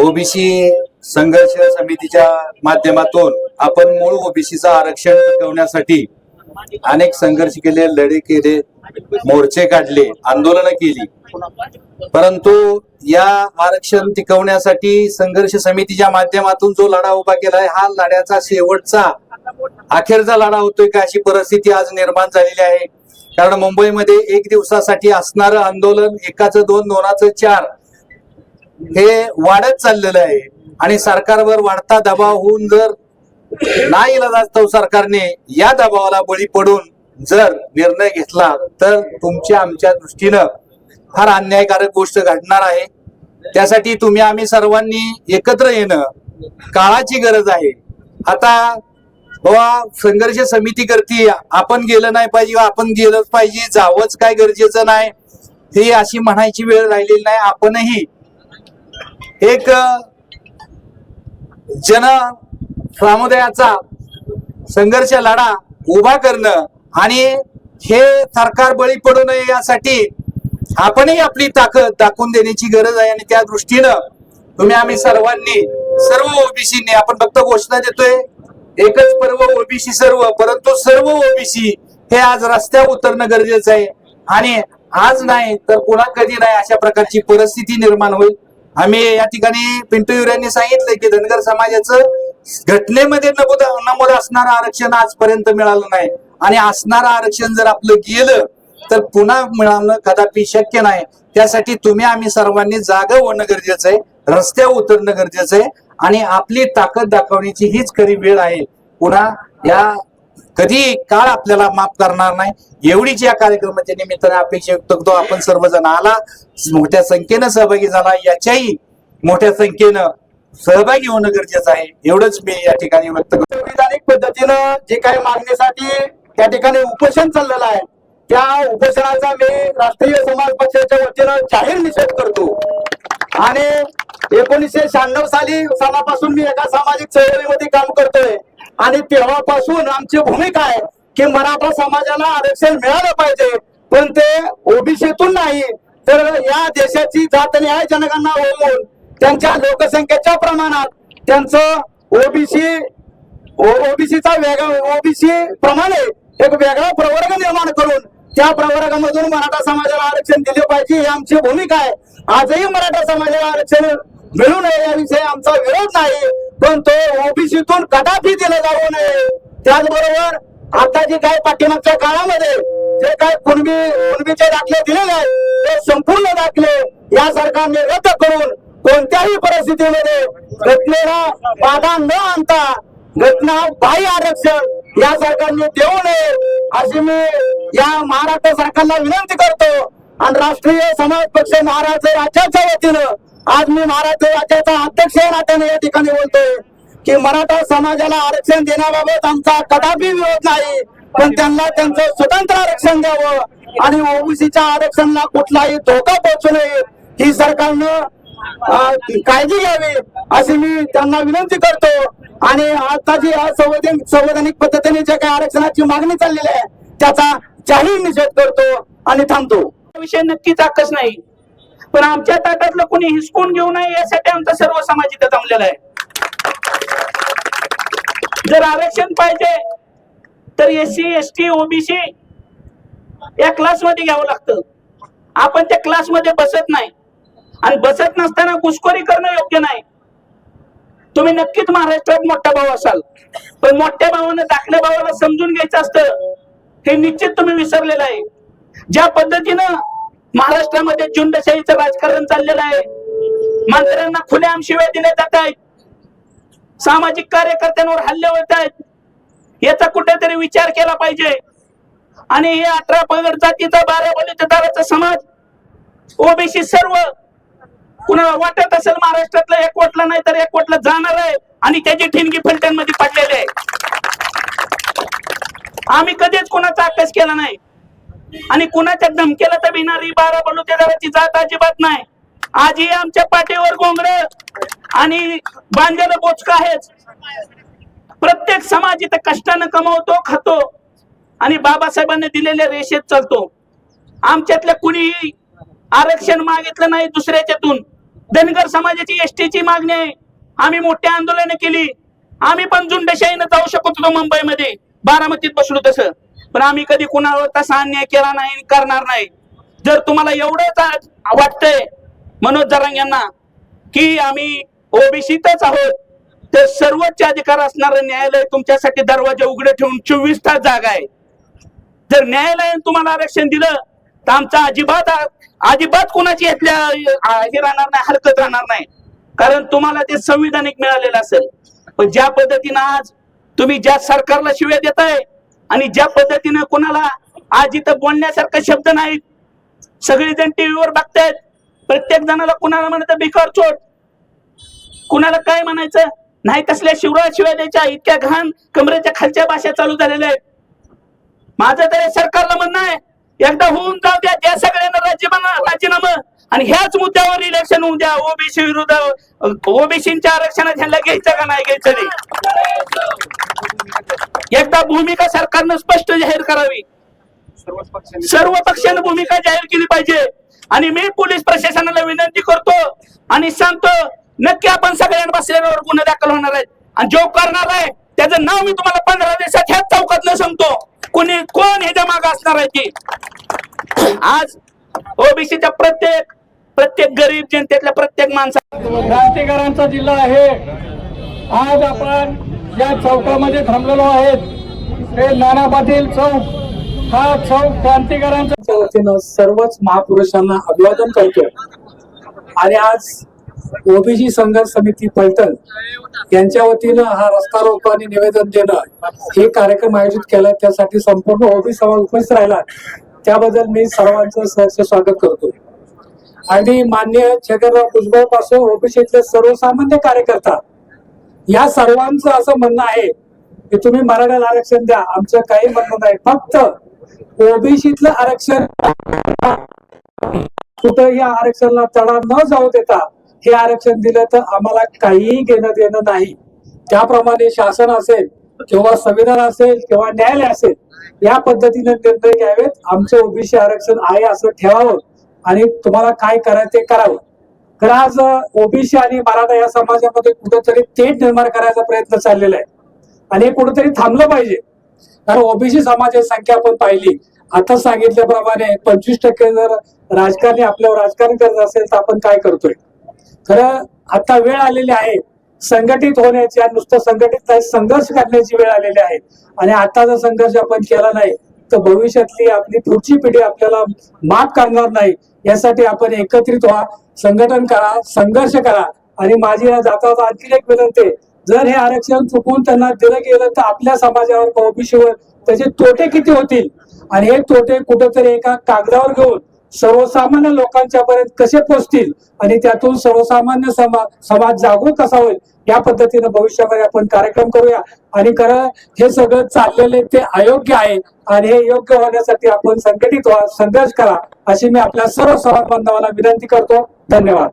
OBC संघर्ष समितीच्या माध्यमातून आपण मूळ ओबीसीचं आरक्षण टिकवण्यासाठी अनेक संघर्ष केले लढे केले मोर्चे काढले आंदोलनं केली. परंतु या आरक्षण टिकवण्यासाठी संघर्ष समितीच्या माध्यमातून जो लढा उभा केलाय हा लढ्याचा शेवटचा अखेरचा लढा होतोय का अशी परिस्थिती आज निर्माण झालेली आहे. कारण मुंबईमध्ये एक दिवसासाठी असणारं आंदोलन एकाचं दोन दोनाचं चार हे वाढत चाललेलं आहे. आणि सरकारवर वाढता दबाव होऊन जर नाही इलाजास्तव सरकारने या दबावाला बळी पडून जर निर्णय घेतला तर तुमच्या आमच्या दृष्टीनं फार अन्यायकारक गोष्ट घडणार आहे. त्यासाठी तुम्ही आम्ही सर्वांनी एकत्र येणं काळाची गरज आहे. आता बाबा संघर्ष समिती करते आपण गेलं नाही पाहिजे आपण गेलंच पाहिजे जावंच काय गरजेचं नाही. हे अशी म्हणायची वेळ राहिलेली नाही. आपणही एक जन समुदायाचा संघर्ष लढा उभा करणं आणि हे सरकार बळी पडू नये यासाठी आपणही आपली ताकद दाखवून देण्याची गरज आहे आणि त्या दृष्टीनं तुम्ही आम्ही सर्वांनी सर्व ओबीसीने आपण फक्त घोषणा देतोय एकच पर्व ओबीसी सर्व परंतु सर्व ओबीसी हे आज रस्त्यावर उतरणं गरजेचं आहे. आणि आज नाही तर पुन्हा कधी नाही अशा प्रकारची परिस्थिती निर्माण होईल. आम्ही या ठिकाणी पिंटू युऱ्यांनी सांगितलंय की धनगर समाजाचं घटनेमध्ये नमूद नमूद असणारं आरक्षण आजपर्यंत मिळालं नाही. आणि असणारं आरक्षण जर आपलं गेलं तर पुन्हा मिळवणं कदापि शक्य नाही. त्यासाठी तुम्ही आम्ही सर्वांनी जाग होणं गरजेचं आहे रस्त्यावर उतरणं गरजेचं आहे आणि आपली ताकद दाखवण्याची हीच खरी वेळ आहे. पुन्हा या कधी काळ आपल्याला माफ करणार नाही. एवढीच या कार्यक्रमाच्या निमित्ताने अपेक्षा व्यक्त करतो आपण सर्वजण आला मोठ्या संख्येनं सहभागी झाला. याच्याही मोठ्या संख्येनं सहभागी होणं गरजेचं आहे. एवढंच मी या ठिकाणी व्यक्त करतो. संविधानिक पद्धतीनं जे काही मागणीसाठी त्या ठिकाणी उपोषण चाललेलं आहे त्या उपोषणाचा मी राष्ट्रीय समाज पक्षाच्या वतीनं जाहीर निषेध करतो. आणि एकोणीसशे शहाण्णव साली सालापासून मी एका सामाजिक चळवळीमध्ये काम करतोय. आणि तेव्हापासून आमची भूमिका आहे की मराठा समाजाला आरक्षण मिळालं पाहिजे. पण ते ओबीसीतून नाही. तर या देशाची जात न्याय जनगणना होऊन त्यांच्या लोकसंख्येच्या प्रमाणात त्यांचं ओबीसी ओबीसीचा वेगळा ओबीसी प्रमाणे एक वेगळा प्रवर्ग निर्माण करून त्या प्रवर्गामधून मराठा समाजाला आरक्षण दिले पाहिजे ही आमची भूमिका आहे. आजही मराठा समाजाला आरक्षण मिळू नये याविषयी आमचा विरोध नाही. पण तो ओबीसीतून कदापि दिला जाऊ नये. त्याचबरोबर आता जी काय पाठीमागच्या काळामध्ये जे काय कुणबी कुणबीचे दाखले दिलेले आहेत ते संपूर्ण दाखले या सरकारने रद्द करून कोणत्याही परिस्थितीमध्ये घटनेला बाधा न आणता घटना बाह्य आरक्षण या सरकारने देऊ नये अशी मी या महाराष्ट्र सरकारला विनंती करतो. आणि राष्ट्रीय समाज पक्ष महाराष्ट्र राज्याच्या वतीनं आज मी महाराष्ट्र राज्याचा अध्यक्ष या नात्याने या ठिकाणी बोलतोय की मराठा समाजाला आरक्षण देण्याबाबत आमचा कदापि विरोध नाही पण त्यांना त्यांचं स्वतंत्र आरक्षण द्यावं आणि ओबीसीच्या आरक्षणाला कुठलाही धोका पोहोचू नये ही सरकारनं काळजी घ्यावी अशी मी त्यांना विनंती करतो. आणि आता जी संवैधानिक संवैधानिक पद्धतीने जे काही आरक्षणाची मागणी चाललेली आहे त्याचा जाहीर निषेध करतो आणि थांबतो. विषय नक्कीच आकच नाही पण आमच्या ताटातलं कोणी हिसकून घेऊ नये यासाठी आमचा सर्व समाज इथे जमलेला आहे. जर आरक्षण पाहिजे तर S C S T OBC या क्लासमध्ये घ्यावं लागतं. आपण त्या क्लासमध्ये बसत नाही. आणि बसत नसताना घुसखोरी करणं योग्य नाही. तुम्ही नक्कीच महाराष्ट्रात मोठा भाऊ असाल. पण मोठ्या भावानं दाखल्या भावाला समजून घ्यायचं असतं हे निश्चित तुम्ही विसरलेलं आहे. ज्या पद्धतीनं महाराष्ट्रामध्ये झुंडशाहीचं राजकारण चाललेलं आहे. मंत्र्यांना खुलेआम शिव्या दिल्या जात आहेत. सामाजिक कार्यकर्त्यांवर हल्ले होत आहेत. याचा कुठेतरी विचार केला पाहिजे. आणि हे अठरा पगड जातीचा बारा बलितदाराचा समाज ओबीसी सर्व कुणाला वाटत असेल महाराष्ट्रातलं एकवटला नाही तर एकवटला जाणार आहे आणि त्याची ठिणगी फलट्यांमध्ये पडलेली आहे. आम्ही कधीच कोणाचा अभ्यास केला नाही. आणि कुणाच्या धमकेला तर भिणारी बारा बलुतेदाराची जात अजिबात नाही. आजही आमच्या पाठीवर गोंगड आणि बांधलेलं बोचका आहेच प्रत्येक समाज इथे कष्टानं कमवतो खातो आणि बाबासाहेबांनी दिलेल्या रेषेत चालतो. आमच्यातल्या कुणीही आरक्षण मागितलं नाही दुसऱ्याच्यातून. धनगर समाजाची एसटीची मागणी आहे. आम्ही मोठी आंदोलनं केली. आम्ही पण झुंडशाहीनं जाऊ शकत होतो मुंबईमध्ये. बारामतीत बसलो तसं. पण आम्ही कधी कुणावर तसा अन्याय केला नाही आणि करणार नाही. जर तुम्हाला एवढंच वाटतंय मनोज जरांग यांना की आम्ही ओबीसीतच आहोत तर सर्वोच्च अधिकार असणारं न्यायालय तुमच्यासाठी दरवाजे उघडे ठेवून चोवीस तास जागा आहे. जर न्यायालयाने तुम्हाला आरक्षण दिलं तर आमचा अजिबात अजिबात कोणाची यातल्या हे राहणार नाही हरकत राहणार नाही. कारण तुम्हाला ते संविधानिक मिळालेलं असेल. पण ज्या पद्धतीनं आज तुम्ही ज्या सरकारला शिव्या देताय आणि ज्या पद्धतीनं कोणाला आज इथं बोलण्यासारखा शब्द नाहीत सगळेजण टीव्हीवर बघतायत प्रत्येक जणाला कुणाला म्हणत भिकार चोट? कुणाला काय म्हणायचं? नाही कसल्या शिवराज शिवाय द्यायच्या इतक्या घाण कमरेच्या खालच्या भाषा चालू झालेल्या आहेत. माझं तरी सरकारला म्हणणं आहे एकदा होऊन जाऊ द्या त्या सगळ्यांना राज्यमान राजीनामा. आणि ह्याच मुद्द्यावर इलेक्शन होऊ द्या. ओबीसी विरुद्ध ओबीसीच्या आरक्षणात ह्यांना घ्यायचं का नाही घ्यायचं नाही एकदा भूमिका सरकारनं स्पष्ट जाहीर करावी. सर्व पक्षानं भूमिका जाहीर केली पाहिजे. आणि मी पोलीस प्रशासनाला विनंती करतो आणि सांगतो नक्की आपण सगळ्यांना बसलेल्यावर गुन्हे दाखल होणार आहेत आणि जो करणार आहे त्याचं नाव मी तुम्हाला पंधरा दिवसात ह्याच चौकात सांगतो. कोणी कोण ह्याच्या मागे असणार आहे ती? आज ओबीसीच्या प्रत्येक प्रत्येक गरीब जनतेतल्या प्रत्येक माणसा क्रांतिकारांचा जिल्हा आहे. आज आपण या चौकामध्ये थांबलेलो आहेत. हे नाना पाटील चौक हा चौक क्रांतिकारांच्या वतीनं सर्वच महापुरुषांना अभिवादन करतो आणि आज ओबीसी संघर्ष समिती पलटण यांच्या वतीनं हा रस्ता रोको आणि निवेदन देणं हे कार्यक्रम आयोजित केला. त्यासाठी संपूर्ण ओबी समाज उपस्थित राहिला त्याबद्दल मी सर्वांचं सहर्ष स्वागत करतो आणि मान्य छगनराव भुजबळपासून ओबीसीतले सर्वसामान्य कार्यकर्ता या सर्वांचं असं म्हणणं आहे की तुम्ही मराठ्याला आरक्षण द्या. आमचं काही म्हणणं नाही. फक्त ओबीसीतलं आरक्षण कुठं या आरक्षणाला तडा न जाऊ देता हे आरक्षण दिलं तर आम्हाला काहीही घेणं देणं नाही. त्याप्रमाणे शासन असेल किंवा संविधान असेल किंवा न्यायालय असेल या पद्धतीने निर्णय घ्यावेत. आमचं ओबीसी आरक्षण आहे असं ठेवावं आणि तुम्हाला काय करायचं ते करावं. खरं आज ओबीसी आणि मराठा या समाजामध्ये कुठेतरी तेढ निर्माण करायचा प्रयत्न चाललेला आहे. आणि हे कुठेतरी थांबलं पाहिजे. कारण ओबीसी समाजाची संख्या आपण पाहिली. आता सांगितल्याप्रमाणे पंचवीस टक्के जर राजकारणी आपल्यावर राजकारण करत असेल तर आपण काय करतोय? खरं आता वेळ आलेली आहे. संघटित होण्याची आणि नुसतं संघटित नाही संघर्ष करण्याची वेळ आलेली आहे. आणि आता जर संघर्ष आपण केला नाही तर भविष्यातली आपली पुढची पिढी आपल्याला माफ करणार नाही. यासाठी आपण एकत्रित व्हा संघटन करा संघर्ष करा. आणि माझी या जाता आणखी एक विनंती जर हे आरक्षण चुकून त्यांना दिलं गेलं तर आपल्या समाजावर ओबीसीवर त्याचे तोटे किती होतील? आणि हे तोटे कुठेतरी एका कागदावर घेऊन सर्वसामान्य लोकांच्या पर्यंत कसे पोहोचतील आणि त्यातून सर्वसामान्य समाज समाज जागरूक कसा होईल या पद्धतीनं भविष्यामध्ये आपण कार्यक्रम करूया. आणि खरं हे सगळं चाललेले ते अयोग्य आहे. आणि हे योग्य होण्यासाठी आपण संघटित व्हा संघर्ष करा अशी मी आपल्या सर्व समाज बांधवांना विनंती करतो. धन्यवाद.